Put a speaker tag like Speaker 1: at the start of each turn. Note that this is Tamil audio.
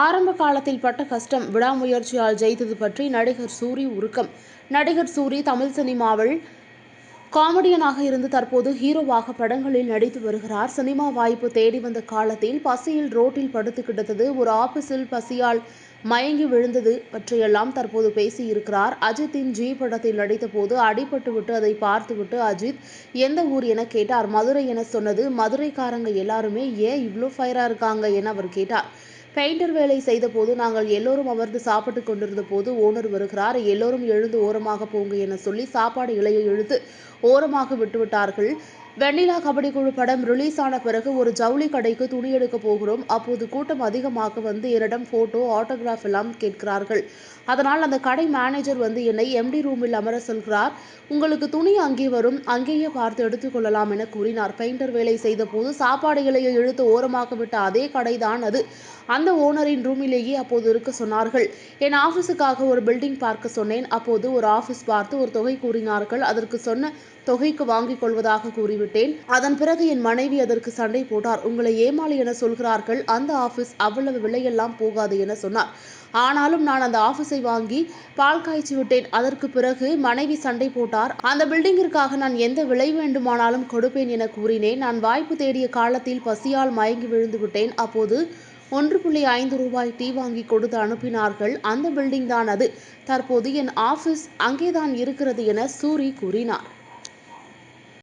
Speaker 1: ஆரம்ப காலத்தில் பட்ட கஷ்டம். விடாமுயற்சியால் ஜெயித்தது பற்றி நடிகர் சூரி உருக்கம். நடிகர் சூரி தமிழ் சினிமாவில் காமெடியனாக இருந்து தற்போது ஹீரோவாக படங்களில் நடித்து வருகிறார். சினிமா வாய்ப்பு தேடி வந்த காலத்தில் பசியில் ரோட்டில் படுத்து கிடந்தது. ஒரு ஆபீஸில் பசியால் மயங்கி விழுந்தது பற்றியெல்லாம் தற்போது பேசியிருக்கிறார். அஜித்தின் ஜி படத்தில் நடித்த போது அடிபட்டுவிட்டு அதை பார்த்துவிட்டு அஜித் எந்த ஊர் என கேட்டார். மதுரை என சொன்னது. மதுரைக்காரங்க எல்லாருமே ஏன் இவ்வளோ ஃபயரா இருக்காங்க என அவர் கேட்டார். பெயிண்டர் வேலை செய்த போது நாங்கள் எல்லோரும் அமர்ந்து சாப்பிட்டு கொண்டிருந்த போது ஓனர் வருகிறார். எல்லோரும் எழுந்து ஓரமாக போங்க என சொல்லி சாப்பாடு இலையை இழுத்து ஓரமாக விட்டுவிட்டார்கள். வெண்ணிலா கபடி குழு படம் ரிலீஸ் ஆன பிறகு ஒரு ஜவுளி கடைக்கு துணி எடுக்க போகிறோம். அப்போது கூட்டம் அதிகமாக வந்து என்னிடம் போட்டோ ஆட்டோகிராஃப் எல்லாம் கேட்கிறார்கள். அதனால் அந்த கடை மேனேஜர் வந்து என்னை எம்டி ரூமில் அமர சொல்கிறார். உங்களுக்கு துணி அங்கே வரும். அங்கேயே பார்த்து எடுத்துக்கொள்ளலாம் என கூறினார். பெயிண்டர் வேலை செய்த போது சாப்பாடு இலையை இழுத்து ஓரமாக விட்ட அதே கடைதான் அது. அந்த ஓனரின் ரூமிலேயே அப்போது இருக்க சொன்னார்கள். என் ஆஃபீஸுக்காக ஒரு பில்டிங் பார்க்க சொன்னேன். அப்போது ஒரு ஆஃபீஸ் பார்த்து ஒரு தொகை கூறினார்கள். அதற்கு சொன்ன தொகைக்கு வாங்கிக் கொள்வதாக விட்டேன் அதன் பிறகு என் மனைவி அதற்கு சண்டை போட்டார். உங்களை ஏமாளி என சொல்கிறார்கள். அந்த ஆபீஸ் அவ்வளவு விலையெல்லாம் போகாது என சொன்னார். ஆனாலும் நான் அந்த ஆபீஸை வாங்கி பால் காய்ச்சி விட்டேன். அதற்கு பிறகு மனைவி சண்டை போட்டார். அந்த பில்டிங்கிற்காக நான் எந்த விலை வேண்டுமானாலும் கொடுப்பேன் என கூறினேன். நான் வாய்ப்பு தேடிய காலத்தில் பசியால் மயங்கி விழுந்து விட்டேன். அப்போது ஒன்று புள்ளி ஐந்து ரூபாய் டீ வாங்கி கொடுத்து அனுப்பினார்கள். அந்த பில்டிங் தான் அது. தற்போது என் ஆபீஸ் அங்கேதான் இருக்கிறது என சூரி கூறினார்.